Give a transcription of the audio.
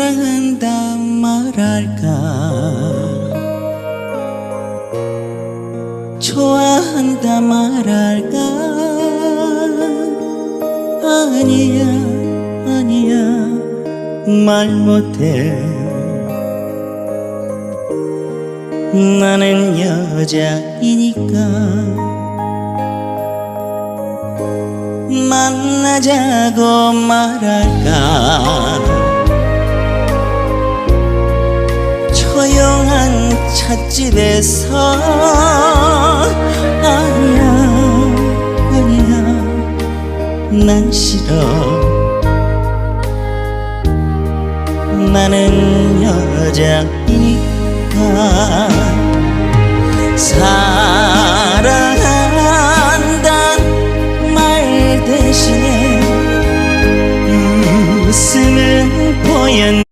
사랑한다 말할까? 좋아한다 말할까? 아니야 아니야 말 못해. 나는 여자이니까 만나자고 말할까 집에서 아니야 아니야. 난 싫어. 나는 여자이니까 사랑한단 말 대신에 웃음을 보였